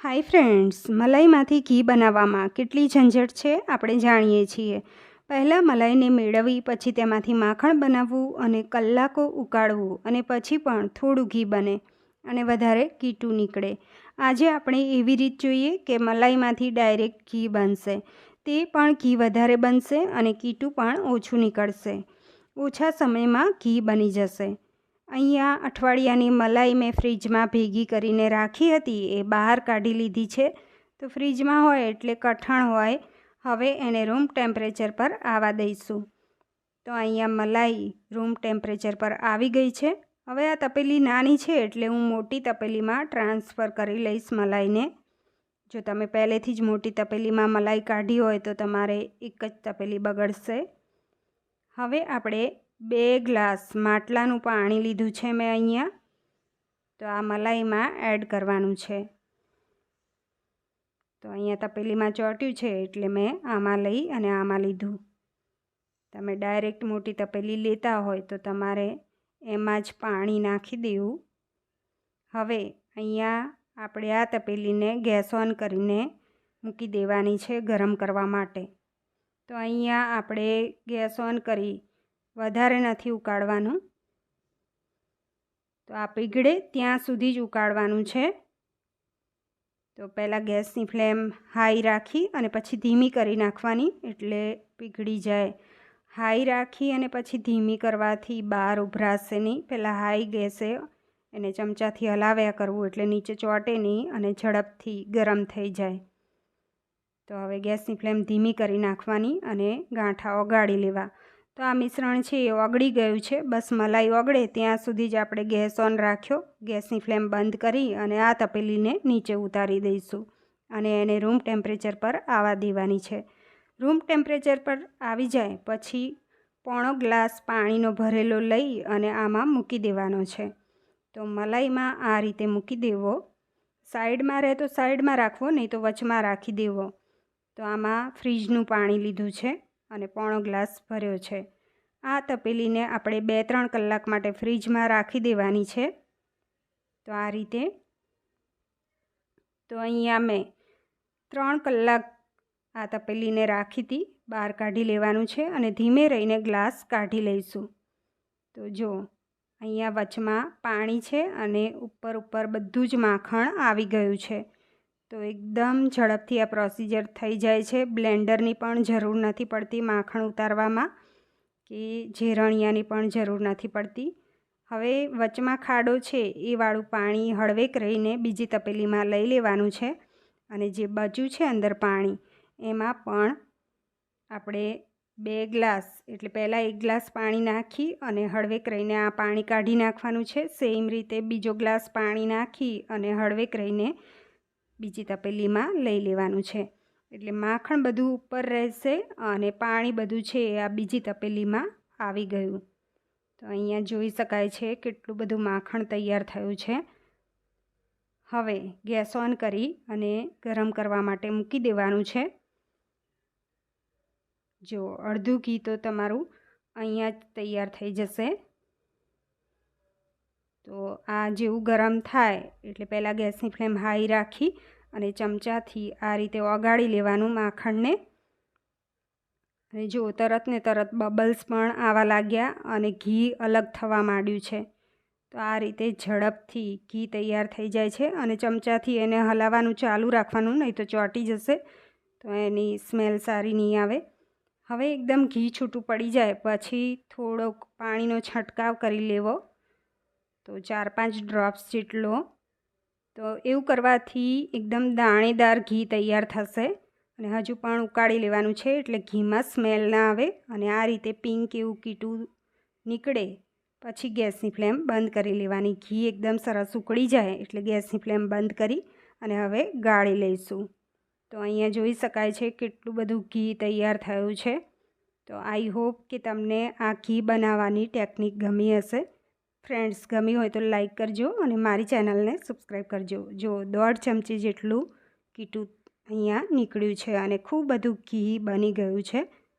Hi friends, મલાઈમાંથી ઘી બનાવવામાં કેટલી ઝંઝટ છે આપણે જાણીએ છીએ. પહેલાં મલાઈને મેળવવી પછી તેમાંથી માખણ બનાવવું અને કલાકો ઉકાળવું અને પછી પણ થોડું ઘી બને અને વધારે કીટું નીકળે. આજે આપણે એવી રીત જોઈએ કે મલાઈમાંથી ડાયરેક્ટ ઘી બનશે. તે પણ ઘી વધારે બનશે અને કીટું પણ ઓછું નીકળશે. ઓછા સમયમાં ઘી બની જશે. અહીંયા અઠવાડિયાની મલાઈ મેં ફ્રીજમાં ભેગી કરીને રાખી હતી, એ બહાર કાઢી લીધી છે. તો ફ્રીજમાં હોય એટલે કઠણ હોય. હવે એને રૂમ ટેમ્પરેચર પર આવવા દઈશું. તો અહીંયા મલાઈ રૂમ ટેમ્પરેચર પર આવી ગઈ છે. હવે આ તપેલી નાની છે એટલે હું મોટી તપેલીમાં ટ્રાન્સફર કરી લઈશ મલાઈને. જો તમે પહેલેથી જ મોટી તપેલીમાં મલાઈ કાઢી હોય તો તમારે એક જ તપેલી બગડશે. હવે આપણે બે ગ્લાસ માટલાનું પાણી લીધું છે મેં અહીંયા. તો આ મલાઈમાં એડ કરવાનું છે. તો અહીંયા તપેલીમાં ચોટ્યું છે એટલે મેં આમાં લઈ અને આમાં લીધું. તમે ડાયરેક્ટ મોટી તપેલી લેતા હોય તો તમારે એમાં જ પાણી નાખી દેવું. હવે અહીંયા આપણે આ તપેલીને ગેસ ઓન કરીને મૂકી દેવાની છે ગરમ કરવા માટે. તો અહીંયા આપણે ગેસ ઓન કરી વધારે નથી ઉકાળવાનું. તો આ પીગળે ત્યાં સુધી જ ઉકાળવાનું છે. તો પહેલાં ગેસની ફ્લેમ હાઈ રાખી અને પછી ધીમી કરી નાખવાની એટલે પીગળી જાય. હાઈ રાખી અને પછી ધીમી કરવાથી બહાર ઉભરાશે નહીં. પહેલાં હાઈ ગેસે એને ચમચાથી હલાવ્યા કરવું એટલે નીચે ચોંટે નહીં અને ઝડપથી ગરમ થઈ જાય. તો હવે ગેસની ફ્લેમ ધીમી કરી નાખવાની અને ગાંઠા ઓગાળી લેવા. તો આ મિશ્રણ છે એ ઓગળી ગયું છે. બસ મલાઈ ઓગળે, ત્યાં સુધી જ આપણે ગેસ ઓન રાખ્યો. ગેસની ફ્લેમ બંધ કરી અને આ તપેલીને નીચે ઉતારી દઈશું અને એને રૂમ ટેમ્પરેચર પર આવવા દેવાની છે. રૂમ ટેમ્પરેચર પર આવી જાય પછી પોણો ગ્લાસ પાણીનો ભરેલો લઈ અને આમાં મૂકી દેવાનો છે. તો મલાઈમાં આ રીતે મૂકી દેવો. સાઈડમાં રહે તો સાઈડમાં રાખવો, નહીં તો વચમાં રાખી દેવો. તો આમાં ફ્રીજનું પાણી લીધું છે. અને પોણો ગ્લાસ ભર્યો છે. આ તપેલીને આપણે બે ત્રણ કલાક માટે ફ્રીજમાં રાખી દેવાની છે. તો આ રીતે. તો અહીંયા મેં ત્રણ કલાક આ તપેલીને રાખી હતી, બહાર કાઢી લેવાનું છે અને ધીમે રહીને ગ્લાસ કાઢી લઈશું. તો જો, અહીંયા વચમાં પાણી છે અને ઉપર ઉપર બધું જ માખણ આવી ગયું છે. તો એકદમ ઝડપથી આ પ્રોસિજર થઈ જાય છે. બ્લેન્ડરની પણ જરૂર નથી પડતી માખણ ઉતારવામાં, કે ઝેરણિયાની પણ જરૂર નથી પડતી. હવે વચમાં ખાડો છે, એ વાળું પાણી હળવેક રહીને બીજી તપેલીમાં લઈ લેવાનું છે અને જે બચ્યું છે અંદર પાણી, એમાં પણ આપણે બે ગ્લાસ, એટલે પહેલાં એક ગ્લાસ પાણી નાખી અને હળવેક રહીને આ પાણી કાઢી નાખવાનું છે. સેમ રીતે બીજો ગ્લાસ પાણી નાખી અને હળવેક રહીને બીજી તપેલીમાં લઈ લેવાનું છે. એટલે માખણ બધું ઉપર રહેશે અને પાણી બધું છે એ આ બીજી તપેલીમાં આવી ગયું. તો અહીંયા જોઈ શકાય છે કેટલું બધું માખણ તૈયાર થયું છે. હવે ગેસ ઓન કરી અને ગરમ કરવા માટે મૂકી દેવાનું છે. જો અડધું ઘી તો તમારું અહીંયા જ તૈયાર થઈ જશે. તો આ જેવું ગરમ થાય એટલે પહેલાં ગેસની ફ્લેમ હાઈ રાખી અને ચમચાથી આ રીતે ઓગાળી લેવાનું માખણને. અને જો તરત ને તરત બબલ્સ પણ આવા લાગ્યા અને ઘી અલગ થવા માંડ્યું છે, તો આ રીતે ઝડપથી ઘી તૈયાર થઈ જાય છે અને ચમચાથી એને હલાવવાનું ચાલુ રાખવાનું, નહીં તો ચોંટી જશે, તો એની સ્મેલ સારી નહીં આવે. હવે એકદમ ઘી છૂટું પડી જાય, પછી થોડોક પાણીનો છંટકાવ કરી લેવો. તો ચાર પાંચ ડ્રોપ્સ જેટલો. તો એવું કરવાથી એકદમ દાણેદાર ઘી તૈયાર થશે અને હજુ પણ ઉકાળી લેવાનું છે એટલે ઘીમાં સ્મેલ ના આવે અને આ રીતે પિંક એવું કીટું નીકળે. પછી ગેસની ફ્લેમ બંધ કરી લેવાની. ઘી એકદમ સરસ ઉકળી જાય એટલે ગેસની ફ્લેમ બંધ કરી અને હવે ગાળી લઈશું. તો અહીંયા જોઈ શકાય છે કેટલું બધું ઘી તૈયાર થયું છે. તો આઈ હોપ કે તમને આ ઘી બનાવવાની ટેકનિક ગમી હશે. ફ્રેન્ડ્સ ગમી હોય તો લાઇક કરજો અને મારી ચેનલને સબસ્ક્રાઈબ કરજો. જો દોઢ ચમચી જેટલું કીટું અહીંયા નીકળ્યું છે અને ખૂબ બધું ઘી બની ગયું છે.